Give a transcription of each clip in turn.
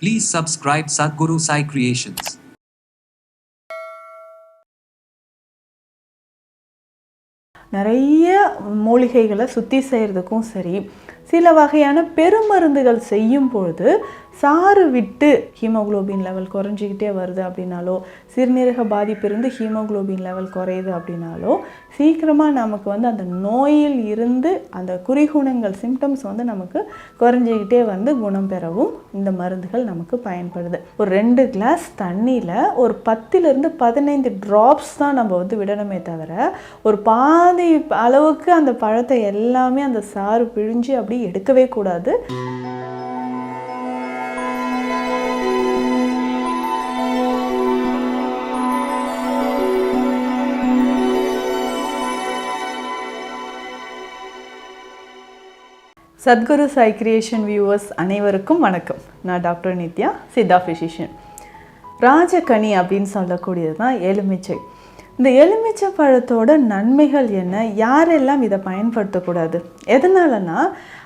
Please subscribe Sadhguru Sai Creations. நிறைய மூலிகைகளை சுத்தி செய்கிறதுக்கும் சரி சில வகையான பெருமருந்துகள் செய்யும் பொழுது சாறு விட்டு ஹீமோகுளோபின் லெவல் குறைஞ்சிக்கிட்டே வருது அப்படின்னாலோ சிறுநீரக பாதிப்பு இருந்து ஹீமோகுளோபின் லெவல் குறையுது அப்படின்னாலோ சீக்கிரமாக நமக்கு வந்து அந்த நோயில் இருந்து அந்த குறிகுணங்கள் சிம்டம்ஸ் வந்து நமக்கு குறைஞ்சிக்கிட்டே வந்து குணம் பெறவும் இந்த மருந்துகள் நமக்கு பயன்படுது. ஒரு ரெண்டு கிளாஸ் தண்ணியில் ஒரு பத்திலிருந்து பதினைந்து ட்ராப்ஸ் தான் நம்ம வந்து விடணுமே தவிர ஒரு பாதி அளவுக்கு அந்த பழத்தை எல்லாமே அந்த சாறு பிழிஞ்சு அப்படி எடுக்கவே கூடாது. சத்குரு சாய் கிரியேஷன் வியூவர்ஸ் அனைவருக்கும் வணக்கம். நான் டாக்டர் நித்யா சித்தா ஃபிசிஷியன் ராஜகனி அப்படின்னு சொல்லக்கூடியது தான் எலுமிச்சை. இந்த எலுமிச்சை பழத்தோட நன்மைகள் என்ன? யாரெல்லாம் இதை பயன்படுத்தக்கூடாது? எதனாலனா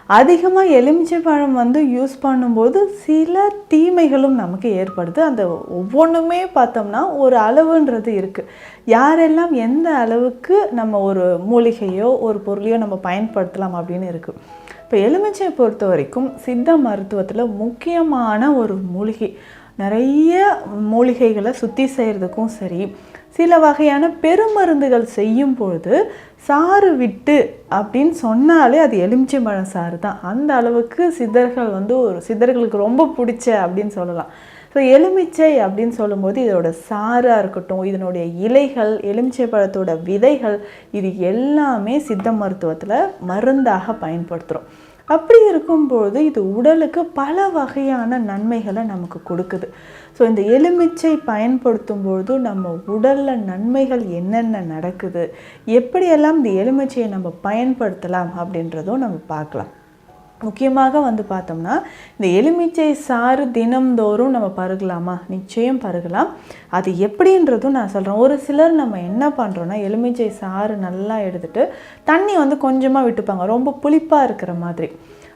அதிகமாக எலுமிச்சை பழம் வந்து யூஸ் பண்ணும்போது சில தீமைகளும் நமக்கு ஏற்படுது. அந்த ஒவ்வொன்றுமே பார்த்தோம்னா ஒரு அளவுன்றது இருக்குது யாரெல்லாம் எந்த அளவுக்கு நம்ம ஒரு மூலிகையோ ஒரு பொருளையோ நம்ம பயன்படுத்தலாம் அப்படின்னு இருக்குது இப்போ எலுமிச்சை பொறுத்த வரைக்கும் சித்த மருத்துவத்தில் முக்கியமான ஒரு மூலிகை. நிறைய மூலிகைகளை சுத்தி செய்கிறதுக்கும் சரி சில வகையான பெருமருந்துகள் செய்யும் பொழுது சாறு விட்டு அப்படின்னு சொன்னாலே அது எலுமிச்சை பழம் சாறு தான். அந்த அளவுக்கு சித்தர்கள் வந்து ஒரு சித்தர்களுக்கு ரொம்ப பிடிச்ச அப்படின்னு சொல்லலாம். ஸோ எலுமிச்சை அப்படின்னு சொல்லும்போது இதோட சாராக இருக்கட்டும் இதனுடைய இலைகள் எலுமிச்சை பழத்தோட விதைகள் இது எல்லாமே சித்த மருத்துவத்தில் மருந்தாக பயன்படுத்துகிறோம் அப்படி இருக்கும்போது இது உடலுக்கு பல வகையான நன்மைகளை நமக்கு கொடுக்குது. ஸோ இந்த எலுமிச்சை பயன்படுத்தும் பொழுது நம்ம உடலில் நன்மைகள் என்னென்ன நடக்குது? எப்படியெல்லாம் இந்த எலுமிச்சையை நம்ம பயன்படுத்தலாம் அப்படின்றதும் நம்ம பார்க்கலாம். முக்கியமாக வந்து பார்த்தோம்னா இந்த எலுமிச்சை சாறு தினம்தோறும் நம்ம பருகலாமா? நிச்சயம் பருகலாம். அது எப்படின்றதும் நான் சொல்கிறேன் ஒரு சிலர் நம்ம என்ன பண்ணுறோன்னா எலுமிச்சை சாறு நல்லா எடுத்துட்டு தண்ணி வந்து கொஞ்சமாக விட்டுப்பாங்க. ரொம்ப புளிப்பாக இருக்கிற மாதிரி.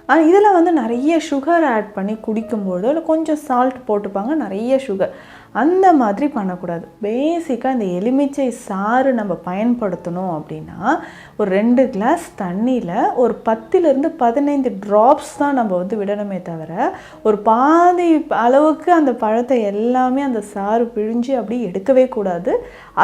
ஆனால் இதில் வந்து நிறைய சுகர் ஆட் பண்ணி குடிக்கும்போது இல்லை கொஞ்சம் சால்ட் போட்டுப்பாங்க. நிறைய சுகர் அந்த மாதிரி பண்ணக்கூடாது. பேசிக்காக இந்த எலுமிச்சை சாறு நம்ம பயன்படுத்தணும் அப்படின்னா ஒரு ரெண்டு கிளாஸ் தண்ணியில் ஒரு பத்திலிருந்து பதினைந்து ட்ராப்ஸ் தான் நம்ம வந்து விடணுமே தவிர ஒரு பாதி அளவுக்கு அந்த பழத்தை எல்லாமே அந்த சாறு பிழிஞ்சு அப்படி எடுக்கவே கூடாது.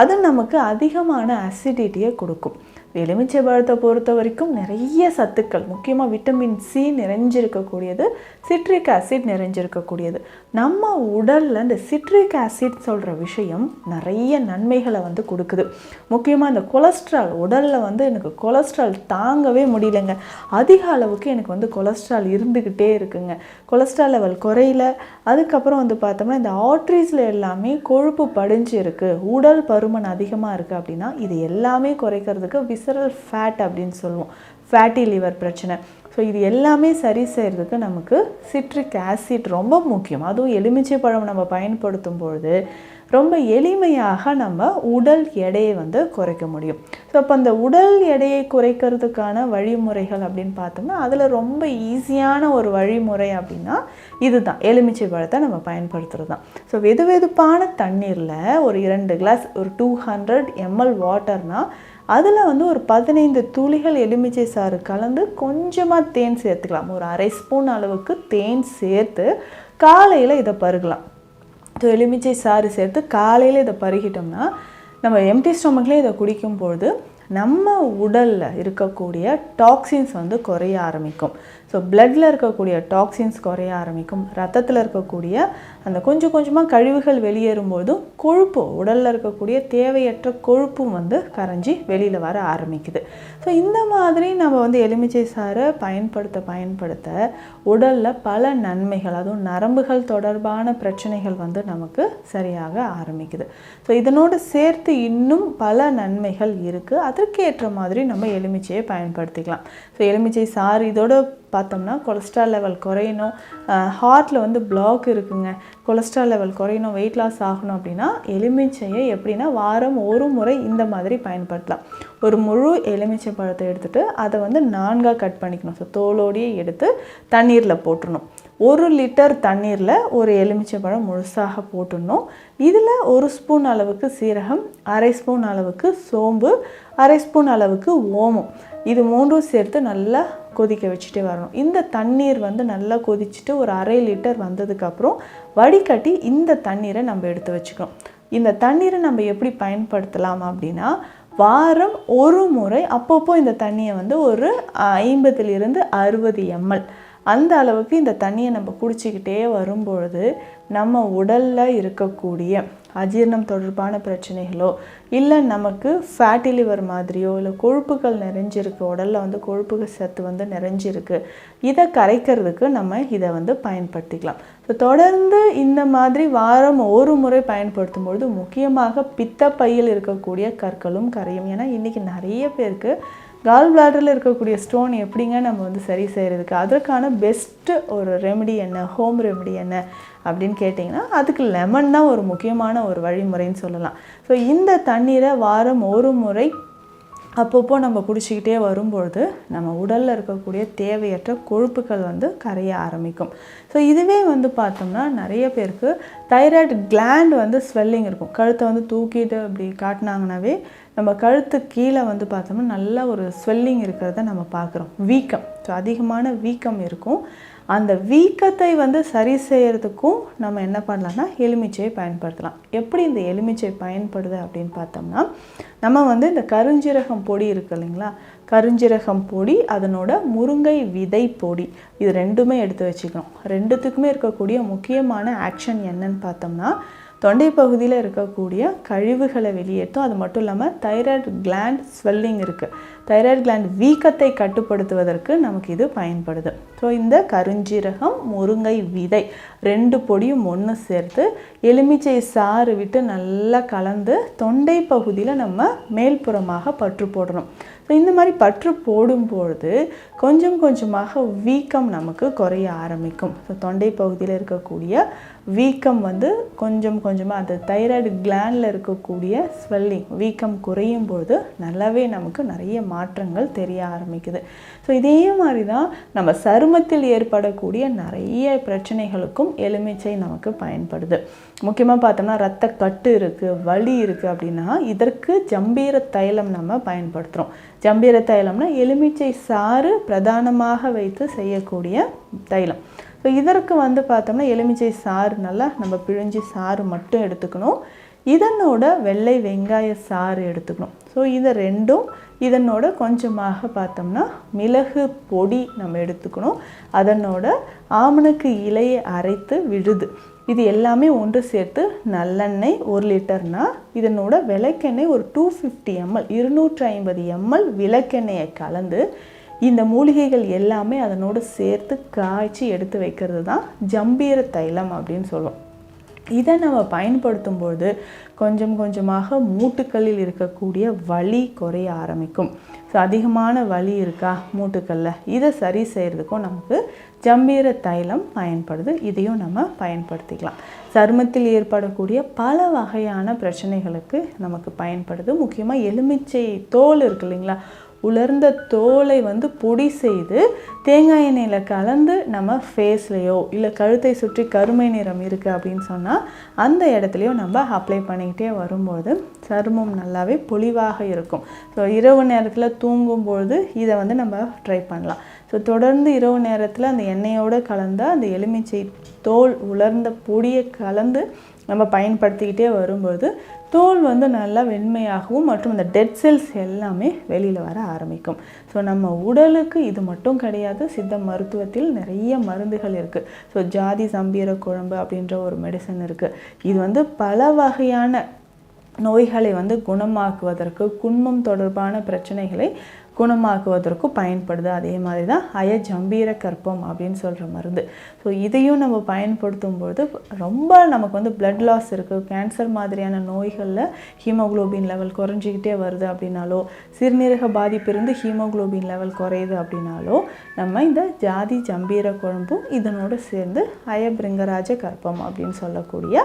அது நமக்கு அதிகமான அசிடிட்டியை கொடுக்கும். எலுமிச்சை பழத்தை பொறுத்த வரைக்கும் நிறைய சத்துக்கள் முக்கியமாக விட்டமின் சி நிறைஞ்சிருக்கக்கூடியது சிட்ரிக் ஆசிட் நிறைஞ்சிருக்கக்கூடியது. நம்ம உடலில் இந்த சிட்ரிக் ஆசிட் சொல்கிற விஷயம் நிறைய நன்மைகளை வந்து கொடுக்குது. முக்கியமாக இந்த கொலஸ்ட்ரால் உடலில் வந்து எனக்கு கொலஸ்ட்ரால் தாங்கவே முடியலைங்க. அதிக அளவுக்கு எனக்கு வந்து கொலஸ்ட்ரால் இருந்துக்கிட்டே இருக்குங்க. கொலஸ்ட்ரால் லெவல் குறையில. அதுக்கப்புறம் வந்து பார்த்தோம்னா இந்த ஆர்ட்ரிஸில் எல்லாமே கொழுப்பு படிஞ்சு இருக்குது உடல் பருமன் அதிகமாக இருக்குது அப்படின்னா இது எல்லாமே குறைக்கிறதுக்கு விசரல் ஃபேட் அப்படின்னு சொல்லுவோம். ஃபேட்டி லிவர் பிரச்சனை. ஸோ இது எல்லாமே சரி செய்கிறதுக்கு நமக்கு சிட்ரிக் ஆசிட் ரொம்ப முக்கியம். அதுவும் எலுமிச்சை பழம் நம்ம பயன்படுத்தும் பொழுது ரொம்ப எளிமையாக நம்ம உடல் எடையை வந்து குறைக்க முடியும். ஸோ அப்போ அந்த உடல் எடையை குறைக்கிறதுக்கான வழிமுறைகள் அப்படின்னு பார்த்தோம்னா அதில் ரொம்ப ஈஸியான ஒரு வழிமுறை அப்படின்னா இதுதான். எலுமிச்சை பழத்தை நம்ம பயன்படுத்துகிறது தான் ஸோ வெது வெதுப்பான தண்ணீரில் ஒரு இரண்டு கிளாஸ் ஒரு டூ ஹண்ட்ரட் எம்எல் வாட்டர்னால் அதில் வந்து ஒரு பதினைந்து துளிகள் எலுமிச்சை சாறு கலந்து கொஞ்சமாக தேன் சேர்த்துக்கலாம். ஒரு அரை ஸ்பூன் அளவுக்கு தேன் சேர்த்து காலையில் இதை பருகலாம். ஸோ எலுமிச்சை சாறு சேர்த்து காலையில் இதை பருகிட்டோம்னா நம்ம எம்டி ஸ்டொமக்லேயே இதை குடிக்கும் பொழுது நம்ம உடலில் இருக்கக்கூடிய டாக்ஸின்ஸ் வந்து குறைய ஆரம்பிக்கும். ஸோ பிளட்டில் இருக்கக்கூடிய டாக்ஸின்ஸ் குறைய ஆரம்பிக்கும். ரத்தத்தில் இருக்கக்கூடிய அந்த கொஞ்சம் கொஞ்சமாக கழிவுகள் வெளியேறும்போதும் கொழுப்பு உடலில் இருக்கக்கூடிய தேவையற்ற கொழுப்பும் வந்து கரைஞ்சி வெளியில் வர ஆரம்பிக்குது. ஸோ இந்த மாதிரி நம்ம வந்து எலுமிச்சை சாறை பயன்படுத்த பயன்படுத்த உடலில் பல நன்மைகள் அதுவும் நரம்புகள் தொடர்பான பிரச்சனைகள் வந்து நமக்கு சரியாக ஆரம்பிக்குது. ஸோ இதனோடு சேர்த்து இன்னும் பல நன்மைகள் இருக்குது அதற்கேற்ற மாதிரி நம்ம எலுமிச்சையை பயன்படுத்திக்கலாம். ஸோ எலுமிச்சை சாறு இதோட பார்த்தோம்னா கொலஸ்ட்ரால் லெவல் குறையணும். ஹார்ட்டில் வந்து பிளாக் இருக்குங்க. கொலஸ்ட்ரால் லெவல் குறையணும் வெயிட் லாஸ் ஆகணும் அப்படின்னா எலுமிச்சையை எப்படின்னா வாரம் ஒரு முறை இந்த மாதிரி பயன்படுத்தலாம். ஒரு முழு எலுமிச்சை பழத்தை எடுத்துகிட்டு அதை வந்து நான்காக கட் பண்ணிக்கணும். ஸோ தோலோடையே எடுத்து தண்ணீரில் போட்டுடணும் ஒரு லிட்டர் தண்ணீரில் ஒரு எலுமிச்சைப்பழம் முழுசாக போட்டுடணும். இதில் ஒரு ஸ்பூன் அளவுக்கு சீரகம் அரை ஸ்பூன் அளவுக்கு சோம்பு அரை ஸ்பூன் அளவுக்கு ஓமம். இது மூன்றும் சேர்த்து நல்லா கொதிக்க வச்சுட்டே வரணும். இந்த தண்ணீர் வந்து நல்லா கொதிச்சுட்டு ஒரு அரை லிட்டர் வந்ததுக்கப்புறம் வடிகட்டி இந்த தண்ணீரை நம்ம எடுத்து வச்சுக்கணும். இந்த தண்ணீரை நம்ம எப்படி பயன்படுத்தலாம் அப்படின்னா வாரம் ஒரு முறை அப்பப்போ இந்த தண்ணியை வந்து ஒரு ஐம்பதுலேருந்து அறுபது எம்எல் அந்த அளவுக்கு இந்த தண்ணியை நம்ம குடிச்சிக்கிட்டே வரும்பொழுது நம்ம உடலில் இருக்கக்கூடிய அஜீரணம் தொடர்பான பிரச்சனைகளோ இல்லை நமக்கு ஃபேட்டி லிவர் மாதிரியோ இல்லை கொழுப்புகள் நிறைஞ்சிருக்கு உடலில் வந்து கொழுப்புகள் சத்து வந்து நிறைஞ்சிருக்கு இதை கரைக்கிறதுக்கு நம்ம இதை வந்து பயன்படுத்திக்கலாம். ஸோ தொடர்ந்து இந்த மாதிரி வாரம் ஒரு முறை பயன்படுத்தும் பொழுது முக்கியமாக பித்தப்பையில் இருக்கக்கூடிய கற்களும் கரையும். ஏன்னா இன்றைக்கி நிறைய பேருக்கு கால் பிளாடரில் இருக்கக்கூடிய ஸ்டோன் எப்படிங்க நம்ம வந்து சரி செய்கிறதுக்கு அதற்கான பெஸ்ட்டு ஒரு ரெமெடி என்ன? ஹோம் ரெமெடி என்ன? அப்படின்னு கேட்டிங்கன்னா அதுக்கு லெமன் தான் ஒரு முக்கியமான ஒரு வழிமுறைன்னு சொல்லலாம். ஸோ இந்த தண்ணீரை வாரம் ஒரு முறை அப்பப்போ நம்ம குடிச்சிக்கிட்டே வரும்பொழுது நம்ம உடலில் இருக்கக்கூடிய தேவையற்ற கொழுப்புகள் வந்து கரைய ஆரம்பிக்கும். ஸோ இதுவே வந்து பார்த்தோம்னா நிறைய பேருக்கு தைராய்டு கிளாண்ட் வந்து ஸ்வெல்லிங் இருக்கும். கழுத்தை வந்து தூக்கிட்டு அப்படி காட்டினாங்கனாவே நம்ம கழுத்து கீழே வந்து பார்த்தோம்னா நல்ல ஒரு ஸ்வெல்லிங் இருக்கிறத நம்ம பார்க்குறோம். வீக்கம். ஸோ அதிகமான வீக்கம் இருக்கும். அந்த வீக்கத்தை வந்து சரி செய்யறதுக்கும் நம்ம என்ன பண்ணலாம்னா எலுமிச்சையை பயன்படுத்தலாம். எப்படி இந்த எலுமிச்சை பயன்படுது அப்படின்னு பார்த்தோம்னா நம்ம வந்து இந்த கருஞ்சீரகம் பொடி இருக்கு இல்லைங்களா? கருஞ்சீரகம் பொடி அதனோட முருங்கை விதை பொடி இது ரெண்டுமே எடுத்து வச்சுக்கணும். ரெண்டுத்துக்குமே இருக்கக்கூடிய முக்கியமான ஆக்ஷன் என்னன்னு பார்த்தோம்னா தொண்டை பகுதியில் இருக்கக்கூடிய கழிவுகளை வெளியேற்றும். அது மட்டும் இல்லாமல் தைராய்டு கிளாண்ட் ஸ்வெல்லிங் இருக்குது தைராய்டு கிளாண்ட் வீக்கத்தை கட்டுப்படுத்துவதற்கு நமக்கு இது பயன்படுது. ஸோ இந்த கருஞ்சீரகம் முருங்கை விதை ரெண்டு பொடியும் ஒன்று சேர்த்து எலுமிச்சை சாறு விட்டு நல்லா கலந்து தொண்டை பகுதியில் நம்ம மேல்புறமாக பற்று போடணும். ஸோ இந்த மாதிரி பற்று போடும்பொழுது கொஞ்சம் கொஞ்சமாக வீக்கம் நமக்கு குறைய ஆரம்பிக்கும். ஸோ தொண்டை பகுதியில் இருக்கக்கூடிய வீக்கம் வந்து கொஞ்சம் கொஞ்சமாக அந்த தைராய்டு கிளாண்டில் இருக்கக்கூடிய ஸ்வெல்லிங் வீக்கம் குறையும் பொழுது நல்லாவே நமக்கு நிறைய மாற்றங்கள் தெரிய ஆரம்பிக்குது. ஸோ இதே மாதிரி தான் நம்ம சருமத்தில் ஏற்படக்கூடிய நிறைய பிரச்சனைகளுக்கும் எலுமிச்சை நமக்கு பயன்படுது. முக்கியமாக பார்த்தோம்னா ரத்த கட்டு இருக்குது வலி இருக்குது அப்படின்னா இதற்கு ஜம்பீர தைலம் நம்ம பயன்படுத்துகிறோம் ஜம்பீர தைலம்னா எலுமிச்சை சாறு பிரதானமாக வைத்து செய்யக்கூடிய தைலம். ஸோ இதற்கு வந்து பார்த்தோம்னா எலுமிச்சை சாறு நல்லா நம்ம பிழிஞ்சு சாறு மட்டும் எடுத்துக்கணும். இதனோட வெள்ளை வெங்காய சாறு எடுத்துக்கணும். ஸோ இதை ரெண்டும் இதனோட கொஞ்சமாக பார்த்தோம்னா மிளகு பொடி நம்ம எடுத்துக்கணும். அதனோட ஆமணக்கு இலையை அரைத்து விழுது. இது எல்லாமே ஒன்று சேர்த்து நல்லெண்ணெய் ஒரு லிட்டர்னா இதனோட விளக்கெண்ணெய் ஒரு டூ ஃபிஃப்டி எம்எல் இருநூற்றி ஐம்பது எம்எல் விளக்கெண்ணெயை கலந்து இந்த மூலிகைகள் எல்லாமே அதனோடு சேர்த்து காய்ச்சி எடுத்து வைக்கிறது தான் ஜம்பீர தைலம் அப்படின்னு சொல்லுவோம். இதை நம்ம பயன்படுத்தும்போது கொஞ்சம் கொஞ்சமாக மூட்டுக்களில் இருக்கக்கூடிய வலி குறைய ஆரம்பிக்கும். ஸோ அதிகமான வலி இருக்கா மூட்டுக்களில்? இதை சரி செய்கிறதுக்கும் நமக்கு ஜம்பீர தைலம் பயன்படுது. இதையும் நம்ம பயன்படுத்திக்கலாம். சருமத்தில் ஏற்படக்கூடிய பல வகையான பிரச்சனைகளுக்கு நமக்கு பயன்படுது. முக்கியமாக எலுமிச்சை தோல் இருக்கு இல்லைங்களா? உலர்ந்த தோலை வந்து பொடி செய்து தேங்காய் எண்ணெயில் கலந்து நம்ம ஃபேஸ்லேயோ இல்லை கழுத்தை சுற்றி கருமை நிறம் இருக்குது அப்படின்னு சொன்னால் அந்த இடத்துலையும் நம்ம அப்ளை பண்ணிக்கிட்டே வரும்போது சருமம் நல்லாவே பொலிவாக இருக்கும். ஸோ இரவு நேரத்தில் தூங்கும்பொழுது இதை வந்து நம்ம ட்ரை பண்ணலாம். ஸோ தொடர்ந்து இரவு நேரத்தில் அந்த எண்ணெயோடு கலந்தால் அந்த எலுமிச்சை தோல் உலர்ந்த பொடியை கலந்து நம்ம பயன்படுத்திக்கிட்டே வரும்போது தோல் வந்து நல்லா வெண்மையாகவும் மற்றும் அந்த டெட் செல்ஸ் எல்லாமே வெளியில் வர ஆரம்பிக்கும். ஸோ நம்ம உடலுக்கு இது மட்டும் கிடையாது சித்த மருத்துவத்தில் நிறைய மருந்துகள் இருக்குது ஸோ ஜாதி சம்பீர குழம்பு அப்படின்ற ஒரு மெடிசன் இருக்குது இது வந்து பல வகையான நோய்களை வந்து குணமாக்குவதற்கு குன்மம் தொடர்பான பிரச்சனைகளை குணமாக்குவதற்கும் பயன்படுது. அதே மாதிரி தான் அய ஜம்பீர கற்பம் அப்படின்னு சொல்கிற மருந்து. ஸோ இதையும் நம்ம பயன்படுத்தும் பொழுது ரொம்ப நமக்கு வந்து பிளட் லாஸ் இருக்குது கேன்சர் மாதிரியான நோய்களில் ஹீமோகுளோபின் லெவல் குறைஞ்சிக்கிட்டே வருது அப்படின்னாலோ சிறுநீரக பாதிப்பு இருந்து ஹீமோகுளோபின் லெவல் குறையுது அப்படின்னாலோ நம்ம இந்த ஜாதி ஜம்பீர குழம்பும் இதனோடு சேர்ந்து அயபிருங்கராஜ கற்பம் அப்படின்னு சொல்லக்கூடிய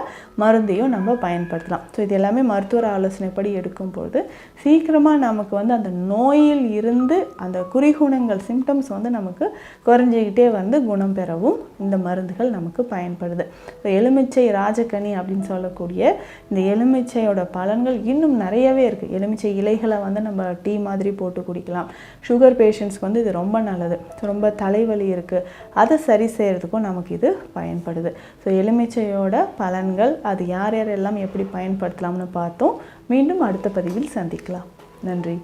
மருந்தையும் நம்ம பயன்படுத்தலாம். ஸோ இது எல்லாமே மருத்துவர் ஆலோசனைப்படி எடுக்கும்போது சீக்கிரமாக நமக்கு வந்து அந்த நோயில் இருந்து அந்த குறிகுணங்கள் சிம்டம்ஸ் வந்து நமக்கு குறைஞ்சிக்கிட்டே வந்து குணம் பெறவும் இந்த மருந்துகள் நமக்கு பயன்படுது. இப்போ எலுமிச்சை ராஜக்கனி அப்படின்னு சொல்லக்கூடிய இந்த எலுமிச்சையோட பலன்கள் இன்னும் நிறையவே இருக்குது எலுமிச்சை இலைகளை வந்து நம்ம டீ மாதிரி போட்டு குடிக்கலாம். சுகர் பேஷண்ட்ஸ்க்கு வந்து இது ரொம்ப நல்லது. ரொம்ப தலைவலி இருக்குது அதை சரி செய்கிறதுக்கும் நமக்கு இது பயன்படுது. ஸோ எலுமிச்சையோட பலன்கள் அது யார் யாரெல்லாம் எப்படி பயன்படுத்தலாம்னு பார்த்தோம். மீண்டும் அடுத்த பதிவில் சந்திக்கலாம். நன்றி.